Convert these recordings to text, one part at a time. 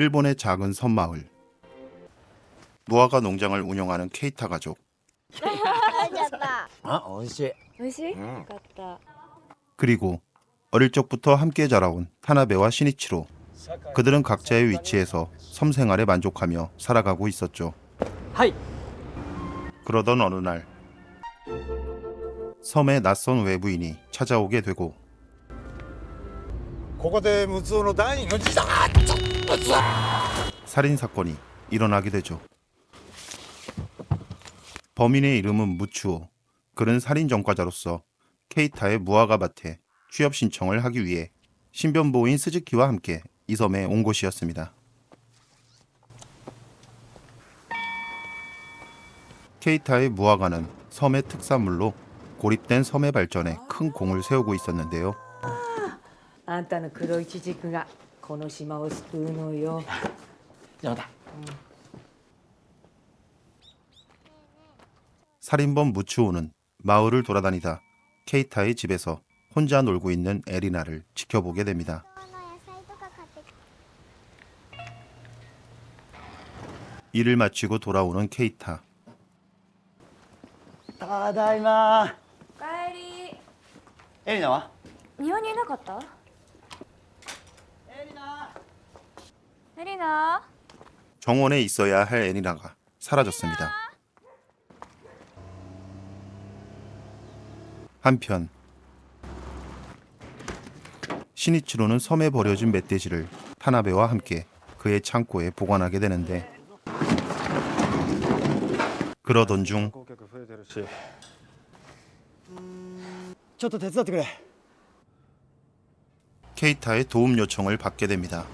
일본의 작은 섬마을. 무화과 농장을 운영하는 케이타 가족. 食べちゃったあ美味しい美味しい、うんよかった 그리고 어릴 적부터 함께 자라온 타나베와 시니치로. 그들은 각자의 위치에서 섬 생활에 만족하며 살아가고 있었죠. はい 그러던 어느 날 섬에 낯선 외부인이 찾아오게 되고 고고대 무수노다 이건지다 살인 사건이 일어나게 되죠. 범인의 이름은 무추오. 그는 살인 전과자로서 케이타의 무화과밭에 취업 신청을 하기 위해 신변보호인 스즈키와 함께 이 섬에 온 곳이었습니다. 케이타의 무화과는 섬의 특산물로 고립된 섬의 발전에 큰 공을 세우고 있었는데요. あんたの黒いちじくがこの島を救うのよやだ 살인범 무츠오는 마을을 돌아다니다 케이타의 집에서 혼자 놀고 있는 에리나를 지켜보게 됩니다. 野菜とか買ってき 일을 마치고 돌아오는 케이타. ただいまおかえりエリナは日本にいなかった エリナ 정원에 있어야 할 에리나가 사라졌습니다. 한편 시니치로는 섬에 버려진 멧돼지를 타나베와 함께 그의 창고에 보관하게 되는데 그러던 중 光客増えてるしちょっと手伝ってくれ 케이타의 도움 요청을 받게 됩니다.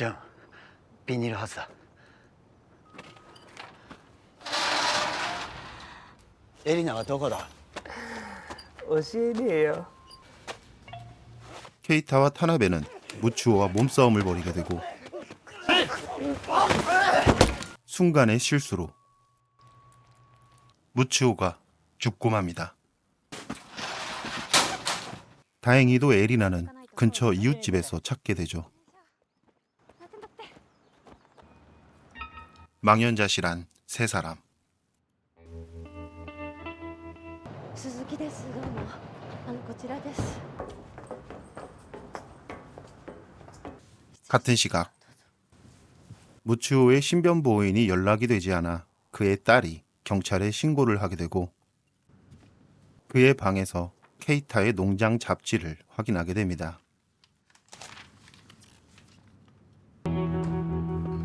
좀 비닐 하사. 에리나가 도거다. 어신이에요. 케이타와 타나베는 무추오와 몸싸움을 벌이게 되고 순간의 실수로 무추오가 죽고 맙니다. 다행히도 에리나는 근처 이웃집에서 찾게 되죠. 망연자실한 세 사람. 같은 시각 무치오의 신변보호인이 연락이 되지 않아 그의 딸이 경찰에 신고를 하게 되고 그의 방에서 케이타의 농장 잡지를 확인하게 됩니다.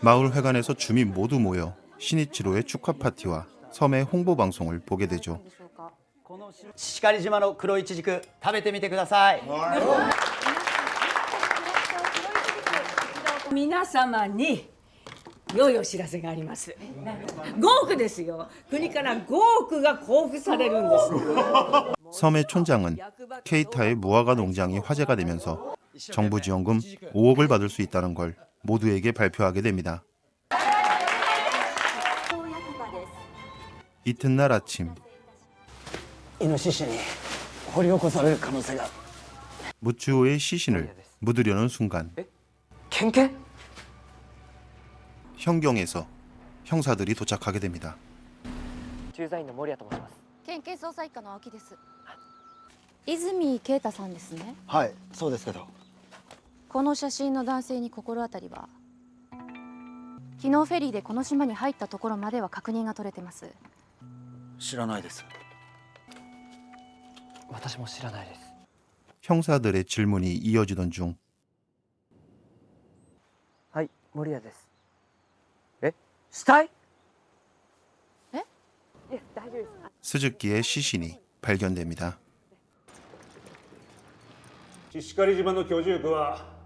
마을 회관에서 주민 모두 모여 시니치로의 축하 파티와 섬의 홍보 방송을 보게 되죠. このシカリ島の黒いチジク食べてみてください皆様に良いお知らせがあります5億ですよ国から5億が交付されるんです 섬의 촌장은 케이타의 무화과 농장이 화제가 되면서 정부 지원금 5억을 받을 수 있다는 걸 모두에게 발표하게 됩니다. 이튿날 아침 イノシシに掘り起こされる可能性が 무츠오의 시신을 묻으려는 순간 県警 현경에서 형사들이 도착하게 됩니다. 駐在員の森谷と申します県警捜査一課の青木です泉啓太さんですねはいそうですけど この写真の男性に心当たりは昨日フェリーでこの島に入ったところまでは確認が取れてます知らないです私も知らないです 형사들의 질문이 이어지던 중 はい森谷ですえ死体えいや大丈夫です 스즈키의 시신이 발견됩니다. 石狩島の居住区は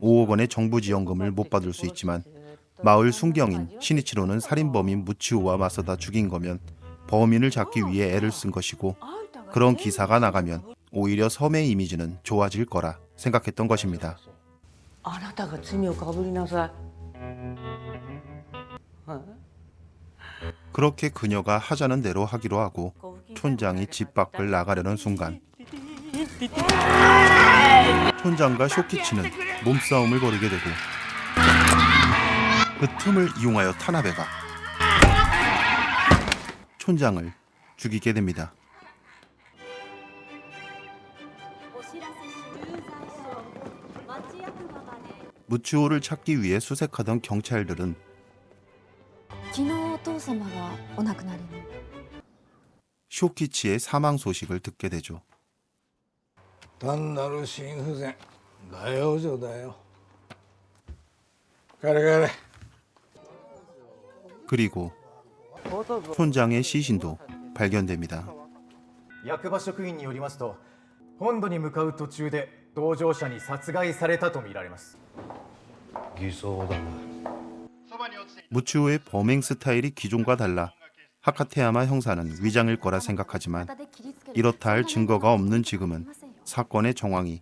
5억 원의 정부 지원금을 못 받을 수 있지만 마을 순경인 신이치로는 살인범인 무치우와 맞서다 죽인 거면 범인을 잡기 위해 애를 쓴 것이고 그런 기사가 나가면 오히려 섬의 이미지는 좋아질 거라 생각했던 것입니다. 아나타가 가불이나사. 그렇게 그녀가 하자는 대로 하기로 하고 촌장이 집 밖을 나가려는 순간 촌장과 쇼키치는 몸싸움을 벌이게 되고 그 틈을 이용하여 탄압해가 촌장을 죽이게 됩니다. 무치오를 찾기 위해 수색하던 경찰들은 쇼키치의 사망 소식을 듣게 되죠. 단나루 신후생 大往生だよ帰れ帰れ 그리고 촌장의 시신도 발견됩니다. 役場職員によりますと本土に向かう途中で同乗者に殺害されたとみられます 무츠오의 범행 스타일이 기존과 달라 하카테야마 형사는 위장일 거라 생각하지만 体で切りつける 이렇다 할 증거가 없는 지금은 사건의 정황이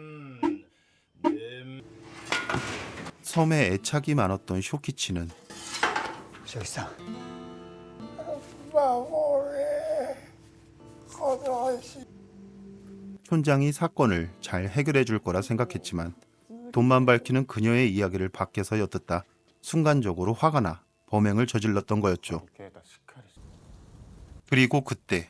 섬에 애착이 많았던 쇼키치는 저기 있어. 마음에 거둬시 촌장이 사건을 잘 해결해 줄 거라 생각했지만 돈만 밝히는 그녀의 이야기를 밖에서 엿듣다 순간적으로 화가 나 범행을 저질렀던 거였죠. 그리고 그때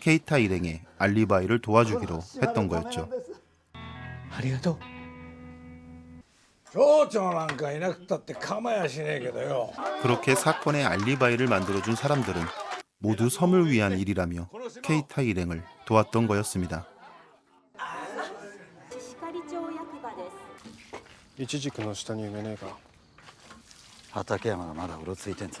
케이타 일행의 알리바이를 도와주기로 했던 거였죠. ありがとう町長なんかいなくたって構やしねえけどよ 그렇게 사건의 알리바이를 만들어준 사람들은 모두 섬을 위한 일이라며 케이타 일행을 도왔던 거였습니다. 鹿狩町役場ですイチジクの下に埋めねえか畠山がまだうろついてんぞ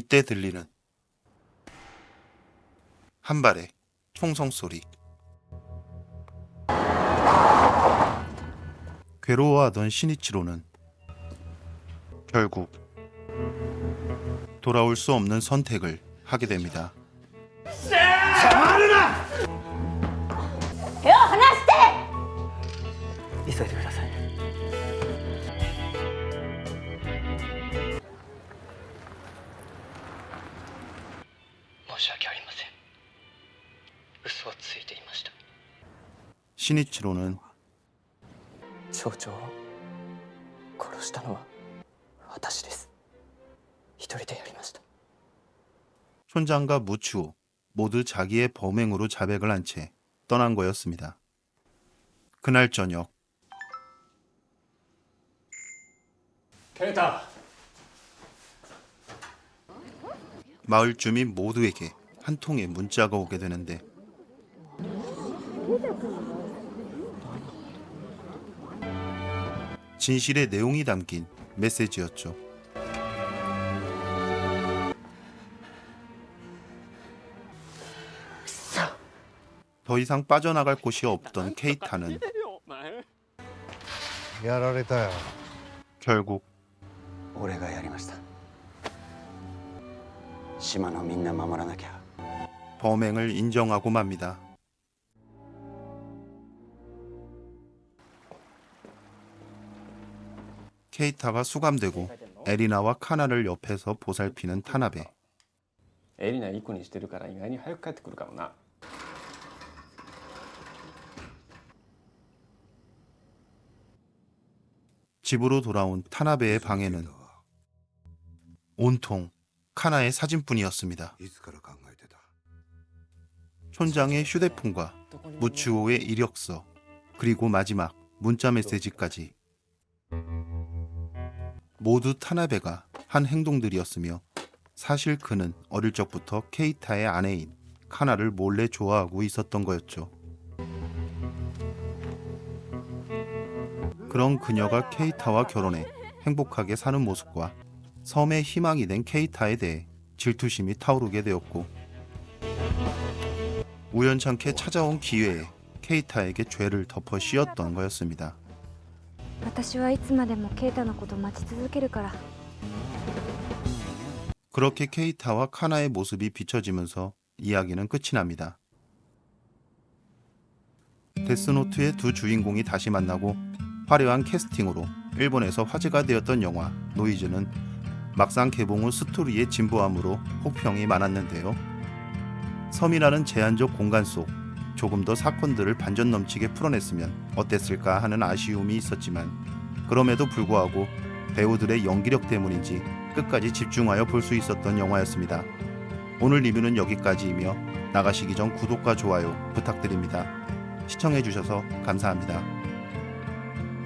이때 들리는 한 발의 총성 소리. 괴로워하던 신이치로는 결국 돌아올 수 없는 선택을 하게 됩니다. 야, 하나 있어야 돼. 신이치로는 町長を殺したのは私です一人でやりました 촌장과 무추오 모두 자기의 범행으로 자백을 한 채 떠난 거였습니다. 그날 저녁 ケイタ 마을 주민 모두에게 한 통의 문자가 오게 되는데 진실의 내용이 담긴 메시지였죠. 더 이상 빠져나갈 곳이 없던 케이타는 やられたよ 결국 俺がやりました島のみんな守らなきゃ 범행을 인정하고 맙니다. 케이타가 수감되고 에리나와 카나를 옆에서 보살피는 타나베. 에리나 이코니 시테루카라 이가니 하역카테 쿠르카모나. 집으로 돌아온 타나베의 방에는 온통 카나의 사진뿐이었습니다. 촌장의 휴대폰과 무츠오의 이력서 그리고 마지막 문자 메시지까지 모두 타나베가 한 행동들이었으며 사실 그는 어릴 적부터 케이타의 아내인 카나를 몰래 좋아하고 있었던 거였죠. 그런 그녀가 케이타와 결혼해 행복하게 사는 모습과 섬의 희망이 된 케이타에 대해 질투심이 타오르게 되었고 우연찮게 찾아온 기회에 케이타에게 죄를 덮어 씌웠던 거였습니다. 私はいつまでもケイタのこと待ち続けるから 그렇게 케이타와 카나의 모습이 비춰지면서 이야기는 끝이 납니다. 데스노트의 두 주인공이 다시 만나고 화려한 캐스팅으로 일본에서 화제가 되었던 영화 노이즈는 막상 개봉 후 스토리의 진보함으로 혹평이 많았는데요. 섬이라는 제한적 공간 속 조금 더 사건들을 반전 넘치게 풀어냈으면 어땠을까 하는 아쉬움이 있었지만 그럼에도 불구하고 배우들의 연기력 때문인지 끝까지 집중하여 볼 수 있었던 영화였습니다. 오늘 리뷰는 여기까지이며 나가시기 전 구독과 좋아요 부탁드립니다. 시청해주셔서 감사합니다.